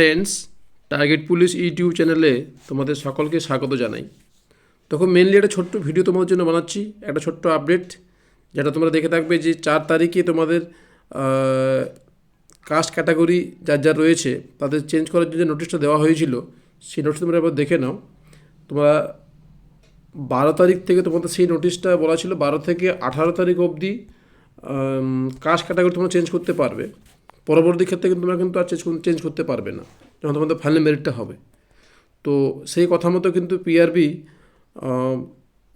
Friends target police YouTube চ্যানেলে তোমাদের সকলকে স্বাগত জানাই। তখন মেনলি একটা ছোট্ট ভিডিও তোমাদের জন্য বানাচ্ছি, একটা ছোট্ট আপডেট যেটা তোমরা দেখে থাকবে যে চার তারিখে তোমাদের কাস্ট ক্যাটাগরি যার যার রয়েছে, তাদের চেঞ্জ করার জন্য যে নোটিশটা দেওয়া হয়েছিল, সেই নোটিশ তোমরা এবার দেখে নাও। তোমরা বারো তারিখ থেকে তোমাদের সেই নোটিশটা বলা ছিল, বারো থেকে আঠারো তারিখ অবধি কাস্ট ক্যাটাগরি তোমরা চেঞ্জ করতে পারবে। পরবর্তী ক্ষেত্রে কিন্তু তোমরা কিন্তু আর চেঞ্জ করতে পারবে না। যখন তোমাদের ফাইনাল মেরিটটা হবে। তো সেই কথা মতো কিন্তু পিআরবি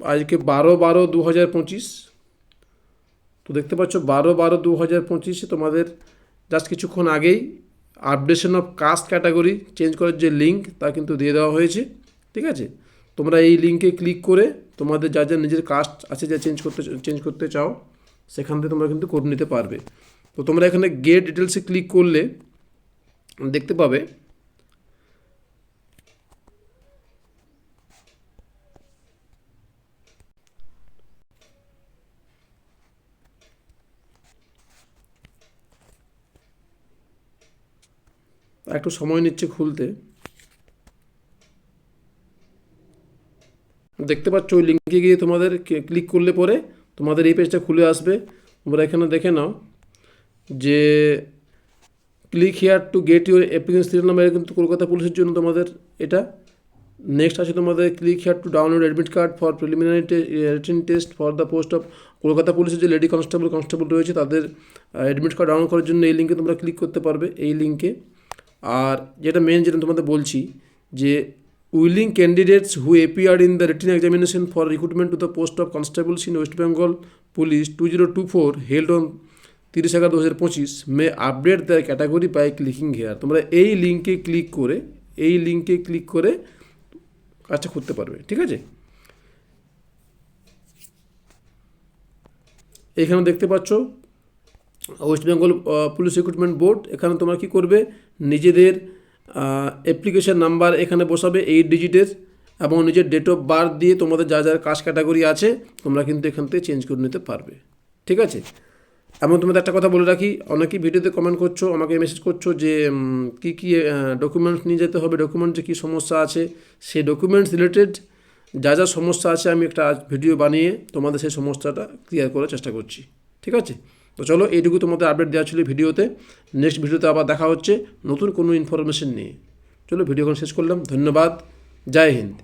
আজকে বারো বারো দু হাজার পঁচিশ। তো দেখতে পাচ্ছ বারো বারো দু হাজার পঁচিশে তোমাদের জাস্ট কিছুক্ষণ আগেই updation of caste category change করার যে লিঙ্ক তা কিন্তু দিয়ে দেওয়া হয়েছে। ঠিক আছে? তোমরা এই লিঙ্কে ক্লিক করে তোমাদের যা যা নিজের কাস্ট আছে, যা চেঞ্জ করতে চেঞ্জ করতে চাও, সেখান থেকে তোমরা কিন্তু করে নিতে পারবে। তো তোমরা এখানে গেট ডিটেলসে ক্লিক করলে দেখতে পাবে একটু সময় নিচ্ছে খুলতে। দেখতে পাচ্ছ ওই লিঙ্কে গিয়ে তোমাদের ক্লিক করলে পরে তোমাদের এই পেজটা খুলে আসবে। তোমরা এখানে দেখে নাও। যে click here to get your application serial number কিন্তু কলকাতা পুলিশের জন্য তোমাদের এটা। নেক্সট আছে তোমাদের click here to download admit card for preliminary written test for the post of Kolkata পুলিশের যে লেডি কনস্টেবল কনস্টেবল রয়েছে তাদের অ্যাডমিট কার্ড ডাউনলোড করার জন্য এই লিঙ্কে তোমরা ক্লিক করতে পারবে এই লিঙ্কে আর যেটা মেন যেটা তোমাদের বলছি যে willing candidates who appear in the written examination for recruitment to the post of constables in West Bengal police two zero two four held on তিরিশ এগারো দু হাজার পঁচিশ মে আপডেট দেয় ক্যাটাগরি বাই ক্লিকিং হেয়ার তোমরা এই লিঙ্কে ক্লিক করে, এই লিঙ্কে ক্লিক করে কাজটা করতে পারবে, ঠিক আছে? এখানে দেখতে পাচ্ছ West Bengal police recruitment board এখানে তোমরা কী করবে? নিজেদের অ্যাপ্লিকেশন নাম্বার এখানে বসাবে এইট ডিজিটের এবং নিজের ডেট অফ বার্থ দিয়ে তোমাদের যা যা, কাজ ক্যাটাগরি আছে, তোমরা কিন্তু এখান থেকে চেঞ্জ করে নিতে পারবে, ঠিক আছে? এমন তোমাদের একটা কথা বলে রাখি, অনেকেই ভিডিওতে কমেন্ট করছ, আমাকে মেসেজ করছ যে কী কী ডকুমেন্টস নিয়ে যেতে হবে ডকুমেন্টসে কী সমস্যা আছে? সেই ডকুমেন্টস রিলেটেড যা যা সমস্যা আছে আমি একটা ভিডিও বানিয়ে তোমাদের সেই সমস্যাটা ক্লিয়ার করার চেষ্টা করছি। ঠিক আছে? তো চলো, এইটুকু তোমাদের আপডেট দেওয়া ছিল ভিডিওতে। নেক্সট ভিডিওতে আবার দেখা হচ্ছে নতুন কোনো ইনফরমেশন নিয়ে। চলো ভিডিও শেষ করলাম। ধন্যবাদ। জয় হিন্দ।